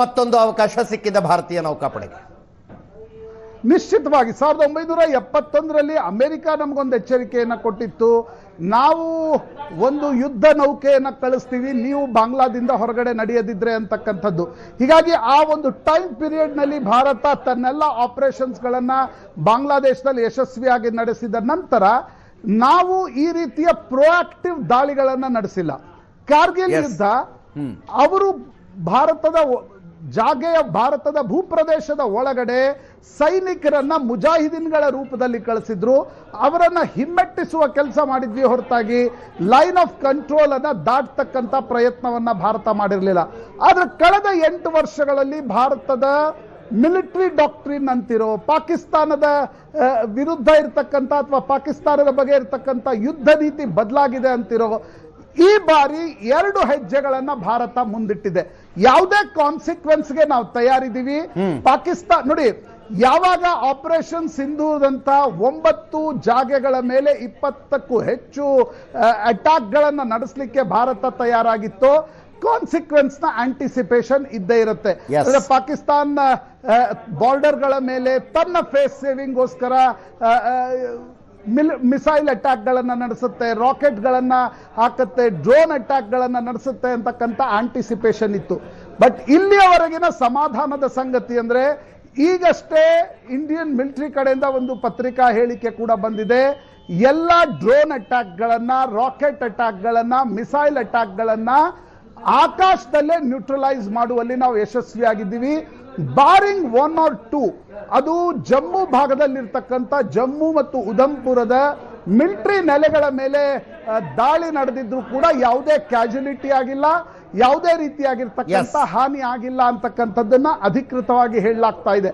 ಮತ್ತೊಂದು ಅವಕಾಶ ಸಿಕ್ಕಿದೆ ಭಾರತೀಯ ನೌಕಾಪಡೆಗೆ. ನಿಶ್ಚಿತವಾಗಿ ಸಾವಿರದ ಒಂಬೈನೂರ ಎಪ್ಪತ್ತೊಂದರಲ್ಲಿ ಅಮೆರಿಕ ನಮಗೊಂದು ಎಚ್ಚರಿಕೆಯನ್ನು ಕೊಟ್ಟಿತ್ತು. ನಾವು ಒಂದು ಯುದ್ಧ ನೌಕೆಯನ್ನು ಕಳಿಸ್ತೀವಿ ನೀವು ಬಾಂಗ್ಲಾದಿಂದ ಹೊರಗಡೆ ನಡೆಯದಿದ್ರೆ ಅಂತಕ್ಕಂಥದ್ದು. ಹೀಗಾಗಿ ಆ ಒಂದು ಟೈಮ್ ಪೀರಿಯಡ್ನಲ್ಲಿ ಭಾರತ ತನ್ನೆಲ್ಲ ಆಪರೇಷನ್ಸ್ಗಳನ್ನು ಬಾಂಗ್ಲಾದೇಶದಲ್ಲಿ ಯಶಸ್ವಿಯಾಗಿ ನಡೆಸಿದ ನಂತರ ನಾವು ಈ ರೀತಿಯ ಪ್ರೊಆಕ್ಟಿವ್ ದಾಳಿಗಳನ್ನು ನಡೆಸಿಲ್ಲ. ಕಾರ್ಗಿಲ್. ಯುದ್ಧ ಅವರು ಭಾರತದ ಜಾಗೆಯ ಭಾರತದ ಭೂಪ್ರದೇಶದ ಒಳಗಡೆ ಸೈನಿಕರನ್ನ ಮುಜಾಹಿದೀನ್ಗಳ ರೂಪದಲ್ಲಿ ಕಳಿಸಿದ್ರು. ಅವರನ್ನ ಹಿಮ್ಮೆಟ್ಟಿಸುವ ಕೆಲಸ ಮಾಡಿದ್ವಿ ಹೊರತಾಗಿ. ಲೈನ್ ಆಫ್ ಕಂಟ್ರೋಲ್ ಅನ್ನ ದಾಟ್ತಕ್ಕಂತ ಪ್ರಯತ್ನವನ್ನ ಭಾರತ ಮಾಡಿರಲಿಲ್ಲ. ಆದ್ರೆ ಕಳೆದ ಎಂಟು ವರ್ಷಗಳಲ್ಲಿ ಭಾರತದ ಮಿಲಿಟರಿ ಡಾಕ್ಟ್ರಿನ್ ಅಂತಿರೋ, ಪಾಕಿಸ್ತಾನದ ವಿರುದ್ಧ ಇರತಕ್ಕಂಥ ಅಥವಾ ಪಾಕಿಸ್ತಾನದ ಬಗ್ಗೆ ಇರತಕ್ಕಂಥ ಯುದ್ಧ ನೀತಿ ಬದಲಾಗಿದೆ ಅಂತಿರೋ ಈ ಬಾರಿ ಎರಡು ಹೆಜ್ಜೆಗಳನ್ನ ಭಾರತ ಮುಂದಿಟ್ಟಿದೆ. ಯಾವುದೇ ಕಾನ್ಸಿಕ್ವೆನ್ಸ್ಗೆ ನಾವು ತಯಾರಿದ್ದೀವಿ. ಪಾಕಿಸ್ತಾನ ನೋಡಿ ಯಾವಾಗ ಆಪರೇಷನ್ ಸಿಂಧೂದಂತ ಒಂಬತ್ತು ಜಾಗೆಗಳ ಮೇಲೆ ಇಪ್ಪತ್ತಕ್ಕೂ ಹೆಚ್ಚು ಅಟ್ಯಾಕ್ಗಳನ್ನ ನಡೆಸಲಿಕ್ಕೆ ಭಾರತ ತಯಾರಾಗಿತ್ತು ಕಾನ್ಸಿಕ್ವೆನ್ಸ್ನ ಆಂಟಿಸಿಪೇಷನ್ ಇದ್ದೇ ಇರುತ್ತೆ. ಅಂದ್ರೆ ಪಾಕಿಸ್ತಾನ್ ಬಾರ್ಡರ್ಗಳ ಮೇಲೆ ತನ್ನ ಫೇಸ್ ಸೇವಿಂಗ್ಗೋಸ್ಕರ ಮಿಸೈಲ್ ಅಟ್ಯಾಕ್ಗಳನ್ನು ನಡೆಸುತ್ತೆ, ರಾಕೆಟ್ಗಳನ್ನು ಹಾಕುತ್ತೆ, ಡ್ರೋನ್ ಅಟ್ಯಾಕ್ಗಳನ್ನು ನಡೆಸುತ್ತೆ ಅಂತಕ್ಕಂಥ ಆಂಟಿಸಿಪೇಷನ್ ಇತ್ತು. ಬಟ್ ಇಲ್ಲಿಯವರೆಗಿನ ಸಮಾಧಾನದ ಸಂಗತಿ ಅಂದ್ರೆ ಈಗಷ್ಟೇ ಇಂಡಿಯನ್ ಮಿಲಿಟರಿ ಕಡೆಯಿಂದ ಒಂದು ಪತ್ರಿಕಾ ಹೇಳಿಕೆ ಕೂಡ ಬಂದಿದೆ. ಎಲ್ಲ ಡ್ರೋನ್ ಅಟ್ಯಾಕ್ಗಳನ್ನು, ರಾಕೆಟ್ ಅಟ್ಯಾಕ್ಗಳನ್ನು, ಮಿಸೈಲ್ ಅಟ್ಯಾಕ್ಗಳನ್ನು ಆಕಾಶದಲ್ಲೇ ನ್ಯೂಟ್ರಲೈಸ್ ಮಾಡುವಲ್ಲಿ ನಾವು ಯಶಸ್ವಿಯಾಗಿದ್ದೀವಿ. ಬಾರಿಂಗ್ ಒನ್ ಆರ್ ಟೂ ಅದು ಜಮ್ಮು ಭಾಗದಲ್ಲಿರ್ತಕ್ಕಂಥ ಜಮ್ಮು ಮತ್ತು ಉಧಂಪುರದ ಮಿಲಿಟರಿ ನೆಲೆಗಳ ಮೇಲೆ ದಾಳಿ ನಡೆದಿದ್ರು ಕೂಡ ಯಾವುದೇ ಕ್ಯಾಜುಲಿಟಿ ಆಗಿಲ್ಲ ಯಾವುದೇ ರೀತಿಯಾಗಿರ್ತಕ್ಕಂಥ. ಹಾನಿ ಆಗಿಲ್ಲ ಅಂತಕ್ಕಂಥದ್ದನ್ನ ಅಧಿಕೃತವಾಗಿ ಹೇಳಲಾಗ್ತಾ ಇದೆ